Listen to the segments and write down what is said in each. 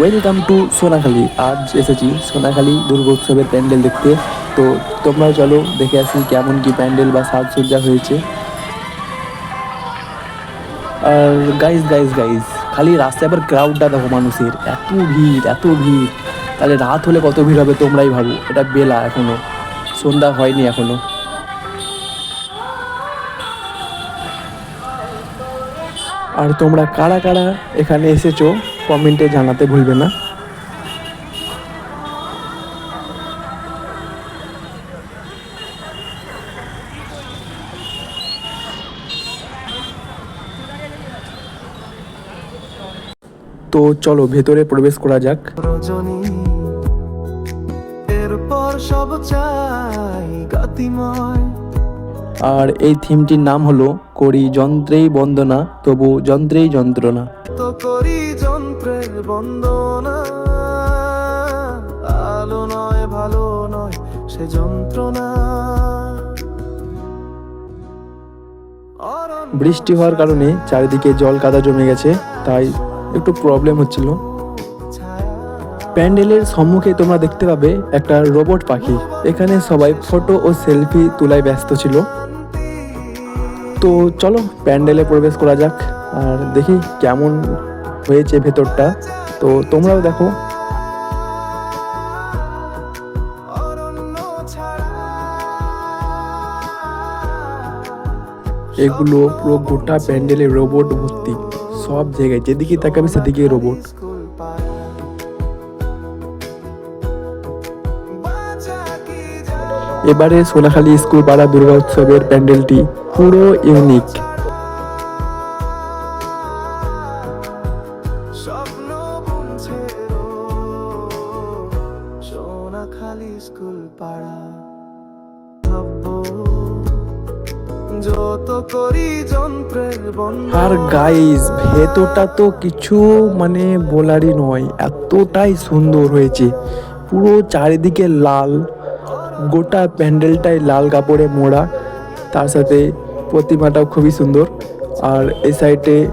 Welcome to Sonakhali আজ এসেছি সোনাখালী দুর্গোৎসবের প্যান্ডেল দেখতে। তো তোমরা চলো দেখে আসি কেমন কি প্যান্ডেল বা সাজসজ্জা হয়েছে। আর গাইজ গাইজ গাইজ খালি রাস্তায় আবার ক্রাউডটা দেখো মানুষের। এত ভিড় এত ভিড়। তাহলে রাত হলে কত ভিড় হবে তোমরাই ভাবো। এটা বেলা এখনও। সন্ধ্যা হয়নি এখনও। আর তোমরা কারা কারা এখানে এসেছ? কমেন্টে জানাতে ভুলবে না। তো চলো ভেতরে প্রবেশ করা যাক। রজনী, এরপর সব চাই গতিময়। আর এই থিমটির নাম হলো করি যন্ত্রেই বন্দনা তবু যন্ত্রেই যন্ত্রণা। তো করি যন্ত্রের বন্দনা আলো নয় ভালো নয় সে যন্ত্রণা। বৃষ্টি হওয়ার কারণে চারিদিকে জল কাদা জমে গেছে তাই একটু প্রবলেম হচ্ছিল। প্যান্ডেলের সম্মুখে তোমরা দেখতে পাবে একটা রোবট পাখি। এখানে সবাই ফটো ও সেলফি তোলায় ব্যস্ত ছিল। তো চলো, প্যান্ডেলে প্রবেশ করা যাক আর দেখি কেমন হয়েছে ভেতরটা। তো তোমরাও দেখো। এগুলো পুরো গোটা প্যান্ডেলে রোবট ভর্তি। সব জায়গায় যেদিকে তাকাবে সেদিকে রোবট এবারে সোনাখালী স্কুল পাড়া দুর্গা উৎসবের প্যান্ডেলটি পুরো ইউনিক। স্বপ্ন বুনছে সোনা খালি স্কুল পাড়া। যত করি যন্ত্রের আর গাইস ভেতরটা তো কিছু মানে বলারই নয় এতটাই সুন্দর হয়েছে। পুরো চারিদিকে লাল গোটা প্যান্ডেলটাই লাল কাপড়ে মোড়া। তার সাথে প্রতিমাটাও খুবই সুন্দর। আর এই সাইডে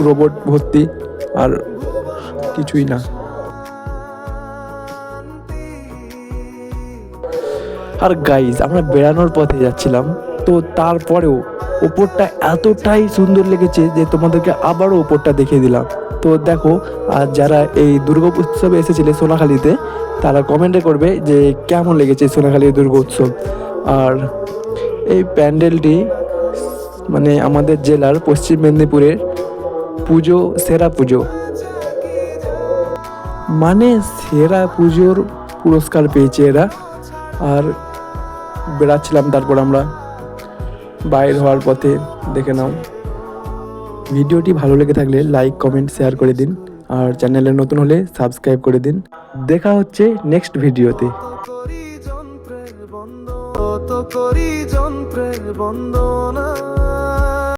রোবট ভর্তি, আর কিছুই না। আর গাইজ আমরা বেড়ানোর পথে যাচ্ছিলাম। তো তারপরেও ওপরটা এতটাই সুন্দর লেগেছে যে তোমাদেরকে আবারও ওপরটা দেখিয়ে দিলাম। তো দেখো, আর যারা এই দুর্গা উৎসবে এসেছিলে সোনাখালীতে, তারা কমেন্টে করবে যে কেমন লেগেছে সোনাখালী দুর্গা উৎসব। আর এই প্যান্ডেলটি মানে আমাদের জেলার পশ্চিম মেদিনীপুরের পুজো, সেরা পুজো। মানে সেরা পুজোর পুরস্কার পেয়েছে এরা। আর বেড়াচ্ছিলাম তারপর আমরা। বাইর হওয়ার পথে দেখে নাও। ভিডিওটি ভালো লেগে থাকলে লাইক কমেন্ট শেয়ার করে দিন আর চ্যানেলে নতুন হলে সাবস্ক্রাইব করে দিন। দেখা হচ্ছে নেক্সট ভিডিওতে। করি যন্ত্রের বন্দনা